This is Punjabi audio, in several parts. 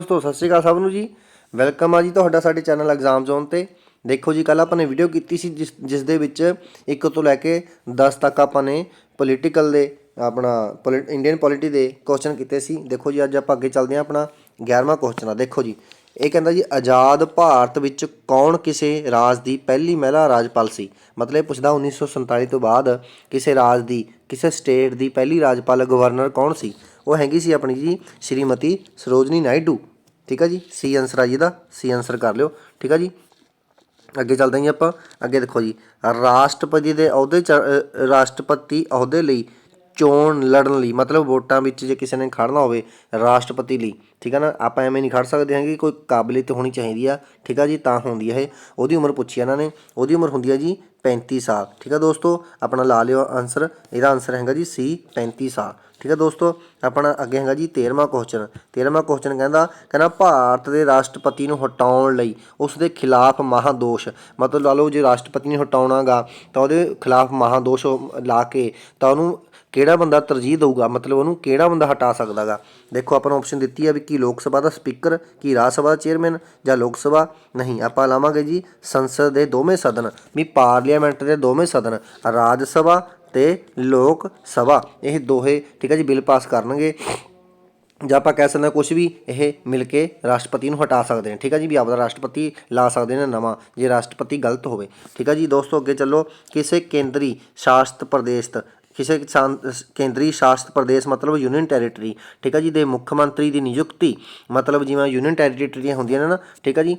ਦੋਸਤੋ, ਸਤਿ ਸ਼੍ਰੀ ਅਕਾਲ ਸਭ ਨੂੰ ਜੀ। ਵੈਲਕਮ ਆ ਜੀ ਤੁਹਾਡਾ ਸਾਡੇ ਚੈਨਲ ਐਗਜ਼ਾਮ ਜ਼ੋਨ ਤੇ। ਦੇਖੋ ਜੀ ਕੱਲ ਆਪਾਂ ਨੇ ਵੀਡੀਓ ਕੀਤੀ ਸੀ ਜਿਸ ਜਿਸ ਦੇ ਵਿੱਚ 1 ਤੋਂ ਲੈ ਕੇ 10 ਤੱਕ ਆਪਾਂ ਨੇ ਪੋਲੀਟੀਕਲ ਦੇ, ਆਪਣਾ ਇੰਡੀਅਨ ਪੋਲਿਟੀ ਦੇ ਕੁਐਸਚਨ ਕੀਤੇ ਸੀ। ਦੇਖੋ ਜੀ, ਅੱਜ ਆਪਾਂ ਅੱਗੇ ਚੱਲਦੇ ਹਾਂ ਆਪਣਾ 11ਵਾਂ ਕੁਐਸਚਨ ਆ। ਦੇਖੋ ਜੀ, ਇਹ ਕਹਿੰਦਾ ਜੀ, ਆਜ਼ਾਦ ਭਾਰਤ ਵਿੱਚ ਕੌਣ ਕਿਸੇ ਰਾਜ ਦੀ ਪਹਿਲੀ ਮਹਿਲਾ ਰਾਜਪਾਲ ਸੀ? ਮਤਲਬ ਇਹ ਪੁੱਛਦਾ 1947 ਤੋਂ ਬਾਅਦ ਕਿਸੇ ਰਾਜ ਦੀ, ਕਿਸੇ ਸਟੇਟ ਦੀ ਪਹਿਲੀ ਰਾਜਪਾਲ ਗਵਰਨਰ ਕੌਣ ਸੀ? ਉਹ ਹੈਗੀ ਸੀ ਆਪਣੀ ਜੀ ਸ਼੍ਰੀਮਤੀ ਸਰੋਜਨੀ ਨਾਇਡੂ। ਠੀਕ ਆ ਜੀ? ਸੀ ਆਨਸਰ ਆ ਜੀ ਇਹਦਾ। ਸੀ ਆਨਸਰ ਕਰ ਲਿਓ। ਠੀਕ ਆ ਜੀ? ਅੱਗੇ ਚੱਲਦੇ ਹਾਂ ਜੀ ਆਪਾਂ। ਅੱਗੇ ਦੇਖੋ ਜੀ। ਰਾਸ਼ਟਰਪਤੀ ਦੇ ਅਹੁਦੇ ਚ ਰਾਸ਼ਟਰਪਤੀ ਅਹੁਦੇ ਲਈ ਚੋਣ ਲੜਨ ਲਈ, ਮਤਲਬ ਵੋਟਾਂ ਵਿੱਚ ਜੇ ਕਿਸੇ ਨੇ ਖੜਨਾ ਹੋਵੇ ਰਾਸ਼ਟਰਪਤੀ ਲਈ, ਠੀਕ ਹੈ ਨਾ? ਆਪਾਂ ਐਵੇਂ ਨਹੀਂ ਖੜ ਸਕਦੇ ਹੈਗੇ, ਕੋਈ ਕਾਬਲੀਅਤ ਹੋਣੀ ਚਾਹੀਦੀ ਆ, ਠੀਕ ਆ ਜੀ? ਤਾਂ ਹੁੰਦੀ ਹੈ ਇਹ। ਉਹਦੀ ਉਮਰ ਪੁੱਛੀ ਇਹਨਾਂ ਨੇ, ਉਹਦੀ ਉਮਰ ਹੁੰਦੀ ਹੈ ਜੀ 35 ਸਾਲ, ਠੀਕ ਆ ਦੋਸਤੋ? ਆਪਣਾ ਲਾ ਲਿਓ ਆਨਸਰ ਇਹਦਾ ਆਨਸਰ ਹੈਗਾ ਜੀ ਸੀ 35 ਸਾਲ, ਠੀਕ ਹੈ ਦੋਸਤੋ? ਆਪਣਾ ਅੱਗੇ ਹੈਗਾ ਜੀ 13ਵਾਂ ਕੁਐਸਚਨ 13ਵਾਂ ਕੁਐਸਚਨ ਕਹਿੰਦਾ ਕਹਿੰਦਾ ਭਾਰਤ ਦੇ ਰਾਸ਼ਟਰਪਤੀ ਨੂੰ ਹਟਾਉਣ ਲਈ ਉਸ ਦੇ ਖਿਲਾਫ ਮਹਾਦੋਸ਼, ਮਤਲਬ ਲਾ ਲਓ ਜੇ ਰਾਸ਼ਟਰਪਤੀ ਨੂੰ ਹਟਾਉਣਾਗਾ, ਤਾਂ ਉਹਦੇ ਖਿਲਾਫ ਮਹਾਦੋਸ਼ ਲਾ ਕੇ, ਤਾਂ ਉਹਨੂੰ ਕਿਹੜਾ ਬੰਦਾ ਤਰਜੀਹ ਦੇਊਗਾ? ਮਤਲਬ ਉਹਨੂੰ ਕਿਹੜਾ ਬੰਦਾ ਹਟਾ ਸਕਦਾਗਾ? ਦੇਖੋ, ਆਪਾਂ ਨੂੰ ਆਪਸ਼ਨ ਦਿੱਤੀ ਹੈ ਵੀ ਕੀ ਲੋਕ ਸਭਾ ਦਾ ਸਪੀਕਰ ਕੀ ਰਾਜ ਸਭਾ ਦਾ ਚੇਅਰਮੈਨ ਜਾਂ ਲੋਕ ਸਭਾ? ਨਹੀਂ, ਆਪਾਂ ਲਾਵਾਂਗੇ ਜੀ ਸੰਸਦ ਦੇ ਦੋਵੇਂ ਸਦਨ, ਵੀ ਪਾਰਲੀਮੈਂਟ ਦੇ ਦੋਵੇਂ ਸਦਨ, ਰਾਜ ਸਭਾ ਤੇ ਲੋਕ ਸਭਾ। ਇਹ ਦੋਹੇ, ਠੀਕ ਹੈ ਜੀ, ਬਿੱਲ ਪਾਸ ਕਰਨਗੇ। ਜਾਂ ਆਪਾਂ ਕਹਿ ਸਕਦੇ ਹਾਂ ਕੁਝ ਵੀ, ਇਹ ਮਿਲ ਕੇ ਰਾਸ਼ਟਰਪਤੀ ਨੂੰ ਹਟਾ ਸਕਦੇ ਨੇ, ਠੀਕ ਹੈ ਜੀ, ਵੀ ਆਪਦਾ ਰਾਸ਼ਟਰਪਤੀ ਲਾ ਸਕਦੇ ਨੇ ਨਵਾਂ, ਜੇ ਰਾਸ਼ਟਰਪਤੀ ਗਲਤ ਹੋਵੇ। ਠੀਕ ਹੈ ਜੀ, ਦੋਸਤੋ, ਅੱਗੇ ਚੱਲੋ। ਕਿਸੇ ਕੇਂਦਰੀ ਸ਼ਾਸਤ ਪ੍ਰਦੇਸ਼ ਕਿਸੇ ਕਿਸਾਨ ਕੇਂਦਰੀ ਸ਼ਾਸਤ ਪ੍ਰਦੇਸ਼, ਮਤਲਬ ਯੂਨੀਅਨ ਟੈਰੀਟਰੀ ਠੀਕ ਹੈ ਜੀ, ਦੇ ਮੁੱਖ ਮੰਤਰੀ ਦੀ ਨਿਯੁਕਤੀ, ਮਤਲਬ ਜਿਵੇਂ ਯੂਨੀਅਨ ਟੈਰੀਟਰੀਆਂ ਹੁੰਦੀਆਂ ਨੇ ਨਾ, ਠੀਕ ਆ ਜੀ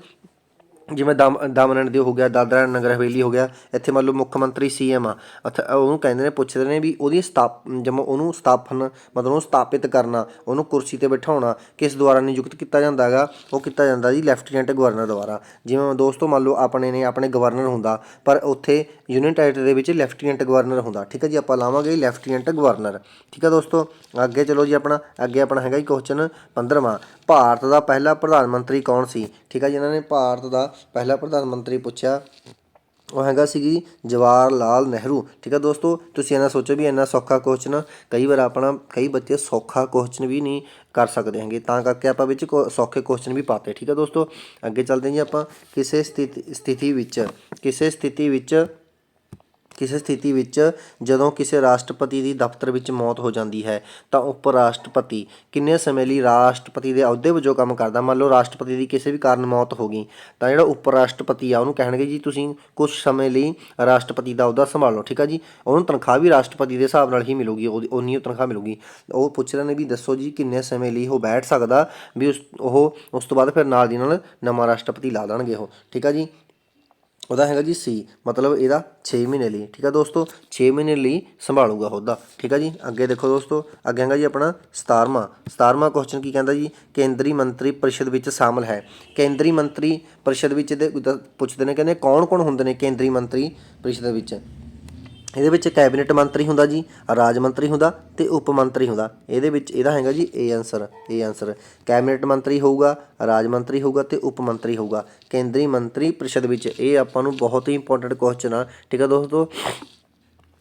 ਜਿਵੇਂ ਦਮ ਦਮਨ ਦੇ ਹੋ ਗਿਆ, ਦਾਦਰਾ ਨਗਰ ਹਵੇਲੀ ਹੋ ਗਿਆ, ਇੱਥੇ ਮੰਨ ਲਓ ਮੁੱਖ ਮੰਤਰੀ ਸੀਐਮ ਆ। ਉੱਥੇ ਉਹਨੂੰ ਕਹਿੰਦੇ ਨੇ, ਪੁੱਛਦੇ ਨੇ ਵੀ ਉਹਦੀ ਸਥਾਪ ਜਮ ਉਹਨੂੰ ਸਥਾਪਨ, ਮਤਲਬ ਉਹਨੂੰ ਸਥਾਪਿਤ ਕਰਨਾ, ਉਹਨੂੰ ਕੁਰਸੀ ਤੇ ਬਿਠਾਉਣਾ ਕਿਸ ਦੁਆਰਾ ਨਿਯੁਕਤ ਕੀਤਾ ਜਾਂਦਾ ਹੈਗਾ ਉਹ ਕੀਤਾ ਜਾਂਦਾ ਜੀ ਲੈਫਟੀਨੈਂਟ ਗਵਰਨਰ ਦੁਆਰਾ। ਜਿਵੇਂ ਦੋਸਤੋ ਮੰਨ ਲਓ ਆਪਣੇ ਨੇ ਆਪਣੇ ਗਵਰਨਰ ਹੁੰਦਾ, ਪਰ ਉੱਥੇ ਯੂਨੀਅਨ ਟੈਰੀਟਰੀ ਦੇ ਵਿੱਚ ਲੈਫਟੀਨੈਂਟ ਗਵਰਨਰ ਹੁੰਦਾ। ਠੀਕ ਹੈ ਜੀ, ਆਪਾਂ ਲਾਵਾਂਗੇ ਲੈਫਟੀਨੈਂਟ ਗਵਰਨਰ। ਠੀਕ ਹੈ ਦੋਸਤੋ, ਅੱਗੇ ਚਲੋ ਜੀ ਆਪਣਾ, ਅੱਗੇ ਆਪਣਾ ਹੈਗਾ ਜੀ ਕੁਐਸਚਨ 15ਵਾਂ ਭਾਰਤ ਦਾ ਪਹਿਲਾ ਪ੍ਰਧਾਨ ਮੰਤਰੀ ਕੌਣ ਸੀ? ਠੀਕ ਹੈ ਜੀ, ਇਹਨਾਂ ਨੇ ਭਾਰਤ ਦਾ ਪਹਿਲਾ ਪ੍ਰਧਾਨ ਮੰਤਰੀ ਪੁੱਛਿਆ, ਉਹ ਹੈਗਾ ਸੀਗੀ ਜਵਾਹਰ ਲਾਲ ਨਹਿਰੂ। ਠੀਕ ਹੈ ਦੋਸਤੋ, ਤੁਸੀਂ ਇਹਨਾਂ ਸੋਚੋ ਵੀ ਇੰਨਾ ਸੌਖਾ ਕੁਐਸਚਨ ਕਈ ਵਾਰ ਆਪਣਾ, ਕਈ ਬੱਚੇ ਸੌਖਾ ਕੁਐਸਚਨ ਵੀ ਨਹੀਂ ਕਰ ਸਕਦੇ ਹੈਗੇ, ਤਾਂ ਕਰਕੇ ਆਪਾਂ ਵਿੱਚ ਕੁ- ਸੌਖੇ ਕੁਐਸਚਨ ਵੀ ਪਾਤੇ। ਠੀਕ ਹੈ ਦੋਸਤੋ, ਅੱਗੇ ਚੱਲਦੇ ਹਾਂ ਜੀ ਆਪਾਂ ਕਿਸੇ ਸਥਿਤੀ ਸਥਿਤੀ ਵਿੱਚ, ਕਿਸੇ ਸਥਿਤੀ ਵਿੱਚ ਕਿਸੇ ਸਥਿਤੀ ਵਿੱਚ ਜਦੋਂ ਕਿਸੇ ਰਾਸ਼ਟਰਪਤੀ ਦੀ ਦਫ਼ਤਰ ਵਿੱਚ ਮੌਤ ਹੋ ਜਾਂਦੀ ਹੈ, ਤਾਂ ਉਪ ਰਾਸ਼ਟਰਪਤੀ ਕਿੰਨੇ ਸਮੇਂ ਲਈ ਰਾਸ਼ਟਰਪਤੀ ਦੇ ਅਹੁਦੇ ਵਜੋਂ ਕੰਮ ਕਰਦਾ? ਮੰਨ ਲਓ ਰਾਸ਼ਟਰਪਤੀ ਦੀ ਕਿਸੇ ਵੀ ਕਾਰਨ ਮੌਤ ਹੋ ਗਈ, ਤਾਂ ਜਿਹੜਾ ਉਪ ਰਾਸ਼ਟਰਪਤੀ ਆ ਉਹਨੂੰ ਕਹਿਣਗੇ ਜੀ ਤੁਸੀਂ ਕੁਝ ਸਮੇਂ ਲਈ ਰਾਸ਼ਟਰਪਤੀ ਦਾ ਅਹੁਦਾ ਸੰਭਾਲੋ, ਠੀਕ ਆ ਜੀ? ਉਹਨੂੰ ਤਨਖਾਹ ਵੀ ਰਾਸ਼ਟਰਪਤੀ ਦੇ ਹਿਸਾਬ ਨਾਲ ਹੀ ਮਿਲੂਗੀ, ਉਹਦੀ ਉਨੀ ਓ ਤਨਖਾਹ ਮਿਲੂਗੀ। ਉਹ ਪੁੱਛ ਰਹੇ ਨੇ ਵੀ ਦੱਸੋ ਜੀ ਕਿੰਨੇ ਸਮੇਂ ਲਈ ਉਹ ਬੈਠ ਸਕਦਾ, ਵੀ ਉਸ, ਉਹ, ਉਸ ਤੋਂ ਬਾਅਦ ਫਿਰ ਨਾਲ ਦੀ ਨਾਲ ਨਵਾਂ ਰਾਸ਼ਟਰਪਤੀ ਲਾ ਦੇਣਗੇ ਉਹ, ਠੀਕ ਆ ਜੀ? ਉਹਦਾ ਹੈਗਾ ਜੀ ਸੀ, ਮਤਲਬ ਇਹਦਾ 6 ਮਹੀਨੇ ਲਈ, ਠੀਕ ਆ ਦੋਸਤੋ? 6 ਮਹੀਨੇ ਲਈ ਸੰਭਾਲੂਗਾ ਉਹਦਾ, ਠੀਕ ਆ ਜੀ? ਅੱਗੇ ਦੇਖੋ ਦੋਸਤੋ, ਅੱਗੇ ਹੈਗਾ ਜੀ ਆਪਣਾ 17ਵਾਂ 17ਵਾਂ ਕੁਐਸਚਨ ਕੀ ਕਹਿੰਦਾ ਜੀ? ਕੇਂਦਰੀ ਮੰਤਰੀ ਪਰਿਸ਼ਦ ਵਿੱਚ ਸ਼ਾਮਲ ਹੈ। ਕੇਂਦਰੀ ਮੰਤਰੀ ਪਰਿਸ਼ਦ ਵਿੱਚ ਦੇ, ਪੁੱਛਦੇ ਨੇ, ਕਹਿੰਦੇ ਕੌਣ ਕੌਣ ਹੁੰਦੇ ਨੇ ਕੇਂਦਰੀ ਮੰਤਰੀ ਪਰਿਸ਼ਦ ਵਿੱਚ? ਇਹਦੇ ਵਿੱਚ ਕੈਬਨਿਟ ਮੰਤਰੀ ਹੁੰਦਾ ਜੀ, ਰਾਜ ਮੰਤਰੀ ਹੁੰਦਾ ਤੇ ਉਪ ਮੰਤਰੀ ਹੁੰਦਾ। ਇਹਦੇ ਵਿੱਚ ਇਹਦਾ ਹੈਗਾ ਜੀ A answer A answer cabinet ਮੰਤਰੀ ਹੋਊਗਾ, ਰਾਜ ਮੰਤਰੀ ਹੋਊਗਾ ਤੇ ਉਪ ਮੰਤਰੀ ਹੋਊਗਾ। ਕੇਂਦਰੀ ਮੰਤਰੀ ਪ੍ਰੀਸ਼ਦ ਵਿੱਚ ਇਹ ਆਪਾਂ ਨੂੰ ਬਹੁਤ ਹੀ ਇੰਪੋਰਟੈਂਟ ਕੁਐਸਚਨ ਆ। ਠੀਕ ਆ ਦੋਸਤੋ?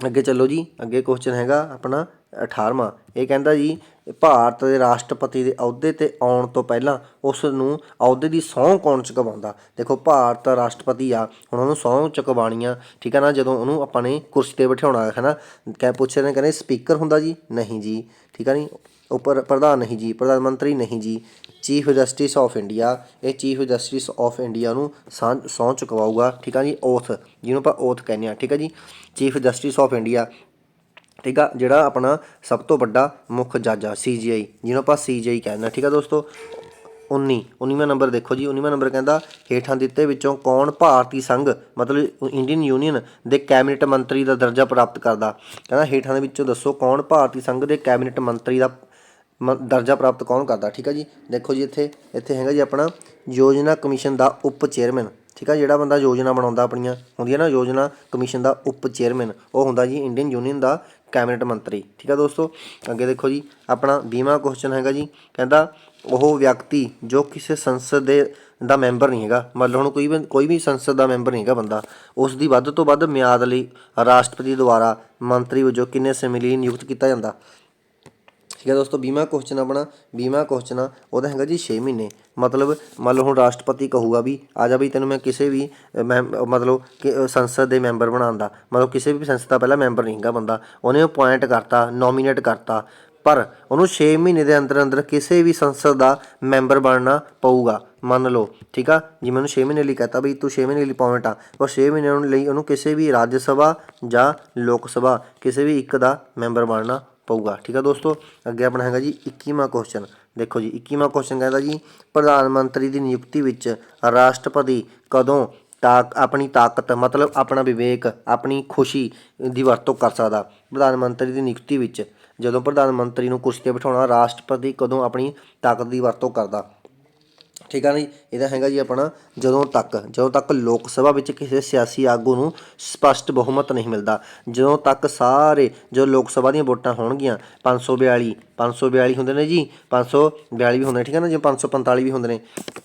ਅੱਗੇ ਚੱਲੋ ਜੀ, ਅੱਗੇ ਕੁਐਸਚਨ ਹੈਗਾ ਆਪਣਾ 18ਵਾਂ ਇਹ ਕਹਿੰਦਾ ਜੀ, ਭਾਰਤ ਦੇ ਰਾਸ਼ਟਰਪਤੀ ਦੇ ਅਹੁਦੇ ਤੇ ਆਉਣ ਤੋਂ ਪਹਿਲਾਂ ਉਸ ਨੂੰ ਅਹੁਦੇ ਦੀ ਸਹੁੰ ਕੌਣ ਚੁਕਵਾਉਂਦਾ? ਦੇਖੋ, ਭਾਰਤ ਦਾ ਰਾਸ਼ਟਰਪਤੀ ਆ, ਹੁਣ ਉਹਨੂੰ ਸਹੁੰ ਚੁਕਵਾਉਣੀ ਆ ਠੀਕ ਆ ਨਾ? ਜਦੋਂ ਉਹਨੂੰ ਆਪਾਂ ਨੇ ਕੁਰਸੀ ਤੇ ਬਿਠਾਉਣਾ ਹੈ ਨਾ ਕਹਿ ਪੁੱਛ ਰਹੇ ਨੇ, ਕਹਿੰਦੇ ਸਪੀਕਰ ਹੁੰਦਾ ਜੀ? ਨਹੀਂ ਜੀ। ਠੀਕ ਹੈ ਨਹੀਂ ਉੱਪਰ, ਪ੍ਰਧਾਨ ਨਹੀਂ ਜੀ। ਪ੍ਰਧਾਨ ਮੰਤਰੀ ਨਹੀਂ ਜੀ। ਚੀਫ ਜਸਟਿਸ ਆਫ ਇੰਡੀਆ ਇਹ ਚੀਫ ਜਸਟਿਸ ਆਫ ਇੰਡੀਆ ਨੂੰ ਸਾਂ ਸਹੁੰ ਚੁਕਵਾਊਗਾ, ਠੀਕ ਆ ਜੀ ਓਥ ਜਿਹਨੂੰ ਆਪਾਂ ਓਥ ਕਹਿੰਦੇ ਆ, ਠੀਕ ਹੈ ਜੀ? ਚੀਫ ਜਸਟਿਸ ਆਫ ਇੰਡੀਆ ਠੀਕ ਆ ਜਿਹੜਾ ਆਪਣਾ ਸਭ ਤੋਂ ਵੱਡਾ ਮੁੱਖ ਜੱਜ ਆ ਸੀਜੀਆਈ ਜਿਹਨੂੰ ਆਪਾਂ ਸੀਜੀਆਈ ਕਹਿੰਦੇ ਆ ਠੀਕ ਆ ਦੋਸਤੋ? 19 19ਵਾਂ ਨੰਬਰ ਦੇਖੋ ਜੀ। 19ਵਾਂ ਨੰਬਰ ਕਹਿੰਦਾ, ਹੇਠਾਂ ਦਿੱਤੇ ਵਿੱਚੋਂ ਕੌਣ ਭਾਰਤੀ ਸੰਘ, ਮਤਲਬ ਇੰਡੀਅਨ ਯੂਨੀਅਨ ਦੇ ਕੈਬਨਿਟ ਮੰਤਰੀ ਦਾ ਦਰਜਾ ਪ੍ਰਾਪਤ ਕਰਦਾ? ਕਹਿੰਦਾ, ਹੇਠਾਂ ਦੇ ਵਿੱਚੋਂ ਦੱਸੋ ਕੌਣ ਭਾਰਤੀ ਸੰਘ ਦੇ ਕੈਬਨਿਟ ਮੰਤਰੀ ਦਾ ਮ- ਦਰਜਾ ਪ੍ਰਾਪਤ ਕੌਣ ਕਰਦਾ? ਠੀਕ ਆ ਜੀ? ਦੇਖੋ ਜੀ ਇੱਥੇ ਇੱਥੇ ਹੈਗਾ ਜੀ ਆਪਣਾ ਯੋਜਨਾ ਕਮਿਸ਼ਨ ਦਾ ਉਪ ਚੇਅਰਮੈਨ। ਠੀਕ ਆ, ਜਿਹੜਾ ਬੰਦਾ ਯੋਜਨਾ ਬਣਾਉਂਦਾ ਆਪਣੀਆਂ ਹੁੰਦੀਆਂ ਨਾ, ਯੋਜਨਾ ਕਮਿਸ਼ਨ ਦਾ ਉਪ ਚੇਅਰਮੈਨ, ਉਹ ਹੁੰਦਾ ਜੀ ਇੰਡੀਅਨ ਯੂਨੀਅਨ ਦਾ ਕੈਬਨਿਟ ਮੰਤਰੀ। ਠੀਕ ਆ ਦੋਸਤੋ? ਅੱਗੇ ਦੇਖੋ ਜੀ, ਆਪਣਾ 20ਵਾਂ ਕੁਐਸਚਨ ਹੈਗਾ ਜੀ। ਕਹਿੰਦਾ ਉਹ ਵਿਅਕਤੀ ਜੋ ਕਿਸੇ ਸੰਸਦ ਦੇ ਦਾ ਮੈਂਬਰ ਨਹੀਂ ਹੈਗਾ, ਮਤਲਬ ਹੁਣ ਕੋਈ ਵੀ ਕੋਈ ਵੀ ਸੰਸਦ ਦਾ ਮੈਂਬਰ ਨਹੀਂ ਹੈਗਾ ਬੰਦਾ, ਉਸ ਦੀ ਵੱਧ ਤੋਂ ਵੱਧ ਮਿਆਦ ਲਈ ਰਾਸ਼ਟਰਪਤੀ ਦੁਆਰਾ ਮੰਤਰੀ ਵਜੋਂ ਕਿੰਨੇ ਸਮੇਂ ਲਈ ਨਿਯੁਕਤ ਕੀਤਾ ਜਾਂਦਾ? ਠੀਕ ਹੈ ਦੋਸਤੋ 20ਵਾਂ ਕੁਐਸਚਨ ਆਪਣਾ 20ਵਾਂ ਕੁਐਸਚਨ ਆ ਉਹਦਾ ਹੈਗਾ ਜੀ 6 ਮਹੀਨੇ। ਮਤਲਬ ਮੰਨ ਲਓ ਹੁਣ ਰਾਸ਼ਟਰਪਤੀ ਕਹੂਗਾ ਵੀ, ਆ ਜਾ ਵੀ ਤੈਨੂੰ ਮੈਂ ਕਿਸੇ ਵੀ ਮੈਂ ਮਤਲਬ ਕਿ ਸੰਸਦ ਦੇ ਮੈਂਬਰ ਬਣਾਉਣ ਦਾ ਮਤਲਬ ਕਿਸੇ ਵੀ ਸੰਸਦ ਦਾ ਪਹਿਲਾਂ ਮੈਂਬਰ ਨਹੀਂ ਹੈਗਾ ਬੰਦਾ, ਉਹਨੇ ਅਪਾਇੰਟ ਕਰਤਾ ਨੋਮੀਨੇਟ ਕਰਤਾ। ਪਰ ਉਹਨੂੰ 6 ਮਹੀਨੇ ਦੇ ਅੰਦਰ ਅੰਦਰ ਕਿਸੇ ਵੀ ਸੰਸਦ ਦਾ ਮੈਂਬਰ ਬਣਨਾ ਪਊਗਾ, ਮੰਨ ਲਓ, ਠੀਕ ਆ? ਜਿਵੇਂ ਉਹਨੂੰ 6 ਮਹੀਨੇ ਲਈ ਕਹਤਾ ਵੀ ਤੂੰ 6 ਮਹੀਨੇ ਲਈ ਅਪਾਇੰਟ ਆ, ਪਰ 6 ਮਹੀਨੇ ਲਈ ਉਹਨੂੰ ਕਿਸੇ ਵੀ ਰਾਜ ਸਭਾ ਜਾਂ ਲੋਕ ਸਭਾ, ਕਿਸੇ ਵੀ ਇੱਕ ਦਾ ਮੈਂਬਰ ਬਣਨਾ ਪਊਗਾ। ਠੀਕ ਆ ਦੋਸਤੋ? ਅੱਗੇ ਆਪਣਾ ਹੈਗਾ ਜੀ 21ਵਾਂ ਕੁਐਸਚਨ ਦੇਖੋ ਜੀ 21ਵਾਂ ਕੁਐਸਚਨ ਕਹਿੰਦਾ ਜੀ, ਪ੍ਰਧਾਨ ਮੰਤਰੀ ਦੀ ਨਿਯੁਕਤੀ ਵਿੱਚ ਰਾਸ਼ਟਰਪਤੀ ਕਦੋਂ ਤਾਕ, ਆਪਣੀ ਤਾਕਤ, ਮਤਲਬ ਆਪਣਾ ਵਿਵੇਕ, ਆਪਣੀ ਖੁਸ਼ੀ ਦੀ ਵਰਤੋਂ ਕਰ ਸਕਦਾ? ਪ੍ਰਧਾਨ ਮੰਤਰੀ ਦੀ ਨਿਯੁਕਤੀ ਵਿੱਚ ਜਦੋਂ ਪ੍ਰਧਾਨ ਮੰਤਰੀ ਨੂੰ ਕੁਰਸੀ ਤੇ ਬਿਠਾਉਣਾ, ਰਾਸ਼ਟਰਪਤੀ ਕਦੋਂ ਆਪਣੀ ਤਾਕਤ ਦੀ ਵਰਤੋਂ ਕਰਦਾ? ਠੀਕ ਆ ਨਾ? ਜੀ ਇਹਦਾ ਹੈਗਾ ਜੀ ਆਪਣਾ ਜਦੋਂ ਤੱਕ ਜਦੋਂ ਤੱਕ ਲੋਕ ਸਭਾ ਵਿੱਚ ਕਿਸੇ ਸਿਆਸੀ ਆਗੂ ਨੂੰ ਸਪਸ਼ਟ ਬਹੁਮਤ ਨਹੀਂ ਮਿਲਦਾ, ਜਦੋਂ ਤੱਕ ਸਾਰੇ ਜੋ ਲੋਕ ਸਭਾ ਦੀਆਂ ਵੋਟਾਂ ਹੋਣਗੀਆਂ 542 542 ਹੁੰਦੇ ਨੇ ਜੀ 542 ਵੀ ਹੁੰਦੇ ਨੇ, ਠੀਕ ਹੈ ਨਾ ਜੀ 545 ਵੀ ਹੁੰਦੇ ਨੇ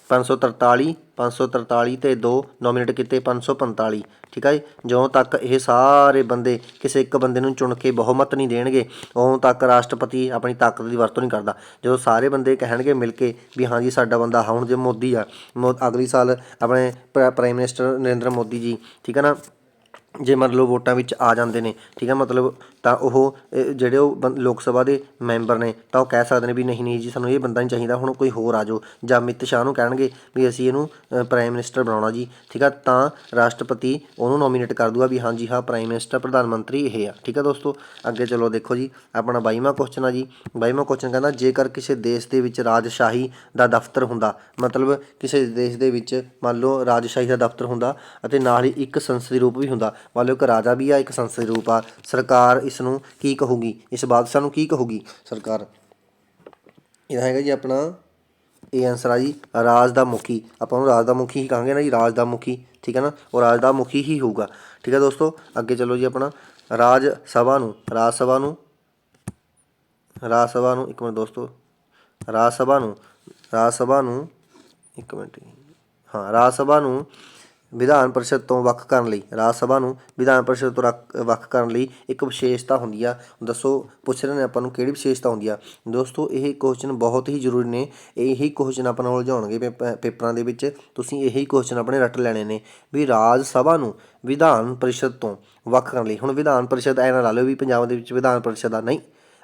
543 543 ਤੇ 2 ਨੋਮੀਨੇਟ ਕੀਤੇ 545 ਠੀਕ ਹੈ ਜੀ? ਜਦੋਂ ਤੱਕ ਇਹ ਸਾਰੇ ਬੰਦੇ ਕਿਸੇ ਇੱਕ ਬੰਦੇ ਨੂੰ ਚੁਣ ਕੇ ਬਹੁਮਤ ਨਹੀਂ ਦੇਣਗੇ ਉਦੋਂ ਤੱਕ ਰਾਸ਼ਟਰਪਤੀ ਆਪਣੀ ਤਾਕਤ ਦੀ ਵਰਤੋਂ ਨਹੀਂ ਕਰਦਾ। ਜਦੋਂ ਸਾਰੇ ਬੰਦੇ ਕਹਿਣਗੇ ਮਿਲ ਕੇ ਵੀ ਹਾਂ ਜੀ, ਸਾਡਾ ਬੰਦਾ ਹੁਣ ਜੇ ਮੋਦੀ ਆ, ਮੋ- ਅਗਲੀ ਸਾਲ ਆਪਣੇ ਪ੍ਰਾ- ਪ੍ਰਾਈਮ ਮਿਨਿਸਟਰ ਨਰਿੰਦਰ ਮੋਦੀ ਜੀ, ਠੀਕ ਹੈ ਨਾ? ਜੇ ਮੰਨ ਲਓ ਵੋਟਾਂ ਵਿੱਚ ਆ ਜਾਂਦੇ ਨੇ ਠੀਕ ਹੈ ਮਤਲਬ ਤਾਂ ਉਹ ਅਹ, ਜਿਹੜੇ ਉਹ ਬੰ- ਲੋਕ ਸਭਾ ਦੇ ਮੈਂਬਰ ਨੇ ਤਾਂ ਉਹ ਕਹਿ ਸਕਦੇ ਨੇ ਵੀ ਨਹੀਂ ਨਹੀਂ ਜੀ ਸਾਨੂੰ ਇਹ ਬੰਦਾ ਨਹੀਂ ਚਾਹੀਦਾ ਹੁਣ ਕੋਈ ਹੋਰ ਆ ਜਾਓ। ਜਾਂ ਅਮਿਤ ਸ਼ਾਹ ਨੂੰ ਕਹਿਣਗੇ ਵੀ ਅਸੀਂ ਇਹਨੂੰ ਪ੍ਰਾਈਮ ਮਿਨਿਸਟਰ ਬਣਾਉਣਾ ਜੀ ਠੀਕ ਆ ਤਾਂ ਰਾਸ਼ਟਰਪਤੀ ਉਹਨੂੰ ਨੋਮੀਨੇਟ ਕਰ ਦੂਗਾ ਵੀ ਹਾਂ ਜੀ ਹਾਂ ਪ੍ਰਾਈਮ ਮਿਨਿਸਟਰ ਪ੍ਰਧਾਨ ਮੰਤਰੀ ਇਹ ਆ ਠੀਕ ਆ ਦੋਸਤੋ। ਅੱਗੇ ਚਲੋ ਦੇਖੋ ਜੀ ਆਪਣਾ 22ਵਾਂ ਕੁਐਸਚਨ ਆ ਜੀ। 22ਵਾਂ ਕੁਐਸਚਨ ਕਹਿੰਦਾ ਜੇਕਰ ਕਿਸੇ ਦੇਸ਼ ਦੇ ਵਿੱਚ ਰਾਜਸ਼ਾਹੀ ਦਾ ਦਫ਼ਤਰ ਹੁੰਦਾ ਮਤਲਬ ਕਿਸੇ ਦੇਸ਼ ਦੇ ਵਿੱਚ ਮੰਨ ਲਓ ਰਾਜਸ਼ਾਹੀ ਦਾ ਦਫ਼ਤਰ ਹੁੰਦਾ ਅਤੇ ਨਾਲ ਹੀ ਇੱਕ ਸੰਸਦੀ ਰੂਪ ਵੀ ਹੁੰਦਾ ਮੰਨ ਲਓ ਇੱਕ ਰਾਜਾ ਵੀ ਆ, ਇੱਕ ਸੰਸਦ ਰੂਪ ਆ। ਸਰਕਾਰ ਇਸ ਨੂੰ ਕੀ ਕਹੂਗੀ? ਇਸ ਬਾਦਸ਼ਾਹ ਨੂੰ ਕੀ ਕਹੂਗੀ? ਸਰਕਾਰ। ਇਹਦਾ ਹੈਗਾ ਜੀ ਆਪਣਾ ਇਹ ਆਨਸਰ ਆ ਜੀ ਰਾਜ ਦਾ ਮੁਖੀ ਆਪਾਂ ਉਹਨੂੰ ਰਾਜ ਦਾ ਮੁਖੀ ਹੀ ਕਹਾਂਗੇ ਨਾ ਜੀ ਰਾਜ ਦਾ ਮੁਖੀ ਠੀਕ ਹੈ ਨਾ? ਉਹ ਰਾਜ ਦਾ ਮੁਖੀ ਹੀ ਹੋਊਗਾ। ਠੀਕ ਹੈ ਦੋਸਤੋ? ਅੱਗੇ ਚਲੋ ਜੀ ਆਪਣਾ। ਰਾਜ ਸਭਾ ਨੂੰ, ਰਾਜ ਸਭਾ ਨੂੰ। ਰਾਜ ਸਭਾ ਨੂੰ, ਇੱਕ ਮਿੰਟ ਦੋਸਤੋ। ਰਾਜ ਸਭਾ ਨੂੰ, ਰਾਜ ਸਭਾ ਨੂੰ, ਇੱਕ ਮਿੰਟ। ਹਾਂ, ਰਾਜ ਸਭਾ ਨੂੰ ਵਿਧਾਨ ਪਰਿਸ਼ਦ ਤੋਂ ਵੱਖ ਕਰਨ ਲਈ, ਰਾਜ ਸਭਾ ਨੂੰ ਵਿਧਾਨ ਪਰਿਸ਼ਦ ਤੋਂ ਰੱਖ- ਵੱਖ ਕਰਨ ਲਈ ਇੱਕ ਵਿਸ਼ੇਸ਼ਤਾ ਹੁੰਦੀ ਆ। ਦੱਸੋ, ਪੁੱਛ ਰਹੇ ਨੇ ਆਪਾਂ ਨੂੰ ਕਿਹੜੀ ਵਿਸ਼ੇਸ਼ਤਾ ਹੁੰਦੀ ਆ? ਦੋਸਤੋ, ਇਹ ਕੁਐਸਚਨ ਬਹੁਤ ਹੀ ਜ਼ਰੂਰੀ ਨੇ। ਇਹੀ ਕੁਐਸਚਨ ਆਪਾਂ ਨੂੰ ਉਲਝਾਉਣਗੇ ਪੇਪ- ਪੇਪਰਾਂ ਦੇ ਵਿੱਚ। ਤੁਸੀਂ ਇਹੀ ਕੁਐਸਚਨ ਆਪਣੇ ਰੱਟ ਲੈਣੇ ਨੇ ਵੀ ਰਾਜ ਸਭਾ ਨੂੰ ਵਿਧਾਨ ਪਰਿਸ਼ਦ ਤੋਂ ਵੱਖ ਕਰਨ ਲਈ। ਹੁਣ ਵਿਧਾਨ ਪਰਿਸ਼ਦ ਐ ਨਾ ਲਾ ਲਓ ਵੀ ਪੰਜਾਬ ਦੇ ਵਿੱਚ ਵਿਧਾਨ ਪਰਿਸ਼ਦ ਆ। ਨਹੀਂ,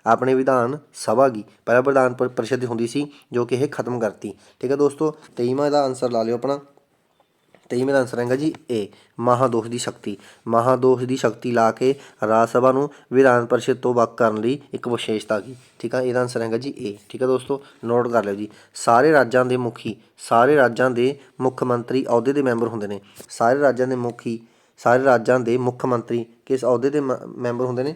ਆਪਣੇ ਵਿਧਾਨ ਸਭਾ ਦੀ ਪਹਿਲਾਂ ਵਿਧਾਨ ਪਰ- ਪਰਿਸ਼ਦ ਹੁੰਦੀ ਸੀ ਜੋ ਕਿ ਇਹ ਖਤਮ ਕਰਤੀ। ਠੀਕ ਹੈ ਦੋਸਤੋ 23ਵਾਂ ਦਾ ਆਨਸਰ ਲਾ ਲਿਓ ਆਪਣਾ। 23ਵਾਂ ਦਾ ਆਨਸਰ ਹੈਗਾ ਜੀ ਏ ਮਹਾਦੋਸ਼ ਦੀ ਸ਼ਕਤੀ। ਮਹਾਦੋਸ਼ ਦੀ ਸ਼ਕਤੀ ਲਾ ਕੇ ਰਾਜ ਸਭਾ ਨੂੰ ਵਿਧਾਨ ਪਰਿਸ਼ਦ ਤੋਂ ਵੱਖ ਕਰਨ ਲਈ ਇੱਕ ਵਿਸ਼ੇਸ਼ਤਾ ਕੀ, ਠੀਕ ਆ? ਇਹਦਾ ਆਨਸਰ ਹੈਗਾ ਜੀ ਏ ਠੀਕ ਹੈ ਦੋਸਤੋ? ਨੋਟ ਕਰ ਲਿਓ ਜੀ। ਸਾਰੇ ਰਾਜਾਂ ਦੇ ਮੁਖੀ, ਸਾਰੇ ਰਾਜਾਂ ਦੇ ਮੁੱਖ ਮੰਤਰੀ ਅਹੁਦੇ ਦੇ ਮੈਂਬਰ ਹੁੰਦੇ ਨੇ। ਸਾਰੇ ਰਾਜਾਂ ਦੇ ਮੁਖੀ, ਸਾਰੇ ਰਾਜਾਂ ਦੇ ਮੁੱਖ ਮੰਤਰੀ ਕਿਸ ਅਹੁਦੇ ਦੇ ਮ- ਮੈਂਬਰ ਹੁੰਦੇ ਨੇ?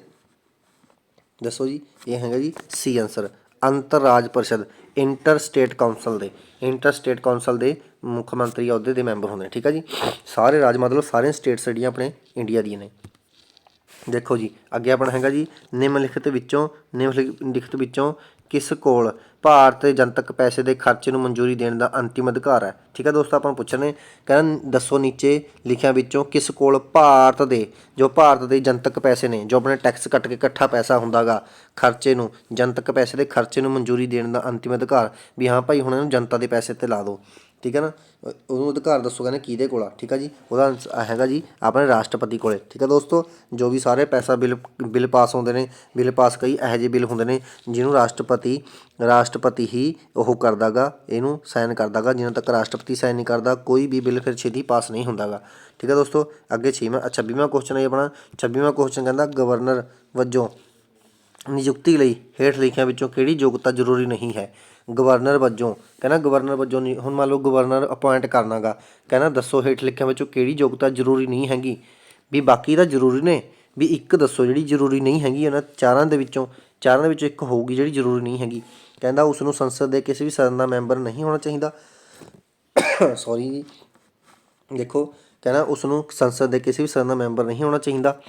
ਦੱਸੋ ਜੀ, ਇਹ ਹੈਗਾ ਜੀ ਸੀ ਆਨਸਰ ਅੰਤਰ ਰਾਜ ਪਰਿਸ਼ਦ ਇੰਟਰ ਸਟੇਟ ਕਾਉਂਸਲ ਦੇ ਇੰਟਰ ਸਟੇਟ ਕਾਉਂਸਲ ਦੇ ਮੁੱਖ ਮੰਤਰੀ ਅਹੁਦੇ ਦੇ ਮੈਂਬਰ ਹੁੰਦੇ ਨੇ, ਠੀਕ ਆ ਜੀ? ਸਾਰੇ ਰਾਜ ਮਤਲਬ ਸਾਰੇ ਸਟੇਟਸ ਜਿਹੜੀਆਂ ਆਪਣੇ ਇੰਡੀਆ ਦੀਆਂ ਨੇ। ਦੇਖੋ ਜੀ, ਅੱਗੇ ਆਪਣਾ ਹੈਗਾ ਜੀ, ਨਿਮਨਲਿਖਤ ਵਿੱਚੋਂ ਨਿਮਨਲਿਖਤ ਵਿੱਚੋਂ ਕਿਸ ਕੋਲ ਭਾਰਤ ਦੇ ਜਨਤਕ ਪੈਸੇ ਦੇ ਖਰਚੇ ਨੂੰ ਮਨਜ਼ੂਰੀ ਦੇਣ ਦਾ ਅੰਤਿਮ ਅਧਿਕਾਰ ਹੈ। ਠੀਕ ਹੈ ਦੋਸਤੋ, ਆਪਾਂ ਨੂੰ ਪੁੱਛ ਰਹੇ ਕਹਿੰਦਾ, ਦੱਸੋ ਨੀਚੇ ਲਿਖਿਆ ਵਿੱਚੋਂ ਕਿਸ ਕੋਲ ਭਾਰਤ ਦੇ, ਜੋ ਭਾਰਤ ਦੇ ਜਨਤਕ ਪੈਸੇ ਨੇ, ਜੋ ਆਪਣੇ ਟੈਕਸ ਕੱਟ ਕੇ ਇਕੱਠਾ ਪੈਸਾ ਹੁੰਦਾਗਾ, ਖਰਚੇ ਨੂੰ, ਜਨਤਕ ਪੈਸੇ ਦੇ ਖਰਚੇ ਨੂੰ ਮਨਜ਼ੂਰੀ ਦੇਣ ਦਾ ਅੰਤਿਮ ਅਧਿਕਾਰ, ਵੀ ਹਾਂ ਭਾਈ ਹੁਣ ਇਹਨੂੰ ਜਨਤਾ ਦੇ ਪੈਸੇ ਤੇ ਲਾ ਦਿਓ। ਠੀਕ ਹੈ ਨਾ? ਉਹਨੂੰ ਅਧਿਕਾਰ ਦੱਸੋ ਕਹਿੰਦੇ ਕਿਹਦੇ ਕੋਲ ਆ? ਠੀਕ ਆ ਜੀ? ਉਹਦਾ ਆਨਸ- ਹੈਗਾ ਜੀ ਆਪਣੇ ਰਾਸ਼ਟਰਪਤੀ ਕੋਲੇ। ਠੀਕ ਆ ਦੋਸਤੋ? ਜੋ ਵੀ ਸਾਰੇ ਪੈਸਾ ਬਿੱਲ ਬਿੱਲ ਪਾਸ ਹੁੰਦੇ ਨੇ, ਬਿੱਲ ਪਾਸ ਕਈ ਇਹੋ ਜਿਹੇ ਬਿੱਲ ਹੁੰਦੇ ਨੇ ਜਿਹਨੂੰ ਰਾਸ਼ਟਰਪਤੀ ਰਾਸ਼ਟਰਪਤੀ ਹੀ ਉਹ ਕਰਦਾਗਾ, ਇਹਨੂੰ ਸਾਈਨ ਕਰਦਾਗਾ, ਜਿੰਨਾ ਤੱਕ ਰਾਸ਼ਟਰਪਤੀ ਸਾਈਨ ਨਹੀਂ ਕਰਦਾ, ਕੋਈ ਵੀ ਬਿੱਲ ਫਿਰ ਛੇਤੀ ਪਾਸ ਨਹੀਂ ਹੁੰਦਾਗਾ। ਠੀਕ ਆ ਦੋਸਤੋ? ਅੱਗੇ 6ਵਾਂ 26ਵਾਂ ਕੁਐਸਚਨ ਹੈ ਆਪਣਾ। 26ਵਾਂ ਕੁਐਸਚਨ ਕਹਿੰਦਾ ਗਵਰਨਰ ਵਜੋਂ ਨਿਯੁਕਤੀ ਲਈ ਹੇਠ ਲਿਖਿਆਂ ਵਿੱਚੋਂ ਕਿਹੜੀ ਯੋਗਤਾ ਜ਼ਰੂਰੀ ਨਹੀਂ ਹੈ? ਗਵਰਨਰ ਵਜੋਂ, ਕਹਿੰਦਾ ਗਵਰਨਰ ਵਜੋਂ ਨਹੀਂ, ਹੁਣ ਮੰਨ ਲਓ ਗਵਰਨਰ ਅਪਾਇੰਟ ਕਰਨਾਗਾ, ਕਹਿੰਦਾ ਦੱਸੋ ਹੇਠ ਲਿਖਿਆਂ ਵਿੱਚੋਂ ਕਿਹੜੀ ਯੋਗਤਾ ਜ਼ਰੂਰੀ ਨਹੀਂ ਹੈਗੀ, ਵੀ ਬਾਕੀ ਤਾਂ ਜ਼ਰੂਰੀ ਨੇ, ਵੀ ਇੱਕ ਦੱਸੋ ਜਿਹੜੀ ਜ਼ਰੂਰੀ ਨਹੀਂ ਹੈਗੀ, ਉਹਨਾਂ ਚਾਰਾਂ ਦੇ ਵਿੱਚੋਂ, ਚਾਰਾਂ ਦੇ ਵਿੱਚੋਂ ਇੱਕ ਹੋਊਗੀ ਜਿਹੜੀ ਜ਼ਰੂਰੀ ਨਹੀਂ ਹੈਗੀ, ਕਹਿੰਦਾ ਉਸ ਨੂੰ ਸੰਸਦ ਦੇ ਕਿਸੇ ਵੀ ਸਦਨ ਦਾ ਮੈਂਬਰ ਨਹੀਂ ਹੋਣਾ ਚਾਹੀਦਾ। ਸੌਰੀ ਜੀ, ਦੇਖੋ, ਕਹਿੰਦਾ ਉਸ ਨੂੰ ਸੰਸਦ ਦੇ ਕਿਸੇ ਵੀ ਸਦਨ ਦਾ ਮੈਂਬਰ ਨਹੀਂ ਹੋਣਾ ਚਾਹੀਦਾ।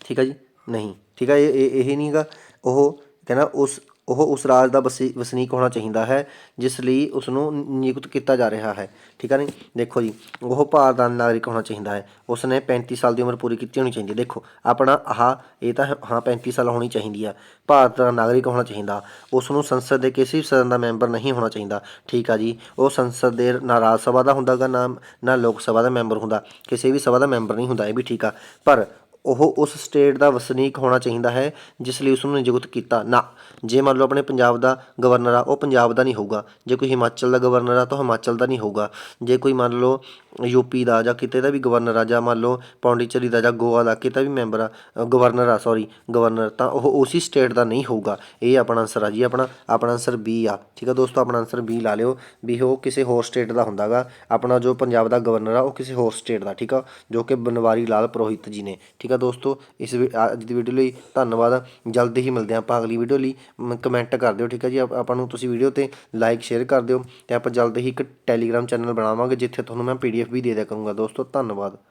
ਠੀਕ ਹੈ ਜੀ? ਨਹੀਂ, ਠੀਕ ਹੈ ਇਹ ਇਹ ਨਹੀਂ ਨਹੀਂਗਾ ਉਹ, ਕਹਿੰਦਾ ਉਸ ਉਹ ਉਸ ਰਾਜ ਦਾ ਵਸੀ, ਵਸਨੀਕ ਹੋਣਾ ਚਾਹੀਦਾ ਹੈ, ਜਿਸ ਲਈ ਉਸ ਨੂੰ, ਨਿਯੁਕਤ ਕੀਤਾ ਜਾ ਰਿਹਾ ਹੈ। ਠੀਕ ਹੈ ਨਹੀਂ ਦੇਖੋ ਜੀ, ਉਹ ਭਾਰਤ ਦਾ ਨਾਗਰਿਕ ਹੋਣਾ ਚਾਹੀਦਾ ਹੈ। ਉਸ ਨੇ 35 ਸਾਲ ਦੀ ਉਮਰ ਪੂਰੀ ਕੀਤੀ ਹੋਣੀ ਚਾਹੀਦੀ ਹੈ। ਦੇਖੋ, ਆਪਣਾ ਆਹ, ਇਹ ਤਾਂ ਹਾਂ 35 ਸਾਲ ਹੋਣੀ ਚਾਹੀਦੀ ਆ। ਭਾਰਤ ਦਾ ਨਾਗਰਿਕ ਹੋਣਾ ਚਾਹੀਦਾ। ਉਸ ਨੂੰ ਸੰਸਦ ਦੇ ਕਿਸੇ ਵੀ ਸਦਨ ਦਾ ਮੈਂਬਰ ਨਹੀਂ ਹੋਣਾ ਚਾਹੀਦਾ। ਠੀਕ ਆ ਜੀ, ਉਹ ਸੰਸਦ ਦੇ ਨਾ ਰਾਜ ਸਭਾ ਦਾ ਹੁੰਦਾਗਾ ਨਾ ਨਾ ਲੋਕ ਸਭਾ ਦਾ ਮੈਂਬਰ ਹੁੰਦਾ। ਕਿਸੇ ਵੀ ਸਭਾ ਦਾ ਮੈਂਬਰ ਨਹੀਂ ਹੁੰਦਾ, ਇਹ ਵੀ ਠੀਕ ਆ। ਪਰ ਉਹ ਉਸ ਸਟੇਟ ਦਾ ਵਸਨੀਕ ਹੋਣਾ ਚਾਹੀਦਾ ਹੈ, ਜਿਸ ਲਈ ਉਸ ਨੂੰ ਨਿਯੁਕਤ ਕੀਤਾ। ਨਾ, ਜੇ ਮੰਨ ਲਓ ਆਪਣੇ ਪੰਜਾਬ ਦਾ ਗਵਰਨਰ ਆ, ਉਹ ਪੰਜਾਬ ਦਾ ਨਹੀਂ ਹੋਊਗਾ। ਜੇ ਕੋਈ ਹਿਮਾਚਲ ਦਾ ਗਵਰਨਰ ਆ, ਤਾਂ ਉਹ ਹਿਮਾਚਲ ਦਾ ਨਹੀਂ ਹੋਊਗਾ। ਜੇ ਕੋਈ ਮੰਨ ਲਓ ਯੂਪੀ ਦਾ ਜਾਂ ਕਿਤੇ ਦਾ ਵੀ ਗਵਰਨਰ ਆ, ਜਾਂ ਮੰਨ ਲਓ ਪੌਂਡੀਚੇਰੀ ਦਾ ਜਾਂ ਗੋਆ ਦਾ ਕਿਤੇ ਵੀ ਮੈਂਬਰ ਆ ਗਵਰਨਰ ਆ ਸੌਰੀ ਗਵਰਨਰ ਤਾਂ ਉਹ ਉਸੇ ਸਟੇਟ ਦਾ ਨਹੀਂ ਹੋਊਗਾ। ਇਹ ਆਪਣਾ ਆਨਸਰ ਆ ਜੀ, ਆਪਣਾ ਆਪਣਾ ਆਨਸਰ ਬੀ ਆ। ਠੀਕ ਆ ਦੋਸਤੋ, ਆਪਣਾ ਆਨਸਰ ਬੀ ਲਾ ਲਿਓ ਵੀ ਉਹ ਕਿਸੇ ਹੋਰ ਸਟੇਟ ਦਾ ਹੁੰਦਾਗਾ ਆਪਣਾ ਜੋ ਪੰਜਾਬ ਦਾ ਗਵਰਨਰ ਆ, ਉਹ ਕਿਸੇ ਹੋਰ ਸਟੇਟ ਦਾ, ਠੀਕ ਆ? ਜੋ ਕਿ ਬਨਵਾਰੀ ਲਾਲ ਪੁਰੋਹਿਤ ਜੀ ਨੇ, ਠੀਕ ਆ? ਦੋਸਤੋ, ਇਸ ਵੀ- ਅੱਜ ਦੀ ਵੀਡੀਓ ਲਈ ਧੰਨਵਾਦ। ਜਲਦੀ ਹੀ ਮਿਲਦੇ ਹਾਂ ਆਪਾਂ ਅਗਲੀ ਵੀਡੀਓ ਲਈ। ਕਮੈਂਟ ਕਰ ਦਿਓ, ਠੀਕ ਆ ਜੀ? ਆਪ- ਆਪਾਂ ਨੂੰ ਤੁਸੀਂ ਵੀਡੀਓ ਤੇ ਲਾਈਕ ਸ਼ੇਅਰ ਕਰ ਦਿਓ ਤੇ ਆਪਾਂ ਜਲਦੀ ਹੀ ਇੱਕ ਟੈਲੀਗ੍ਰਾਮ ਚੈਨਲ ਬਣਾਵਾਂਗੇ, ਜਿੱਥੇ ਤੁਹਾਨੂੰ ਮੈਂ ਪੀਡੀਐਫ ਵੀ ਦੇ ਦਿਆ ਕਰੂੰਗਾ। ਦੋਸਤੋ, ਧੰਨਵਾਦ।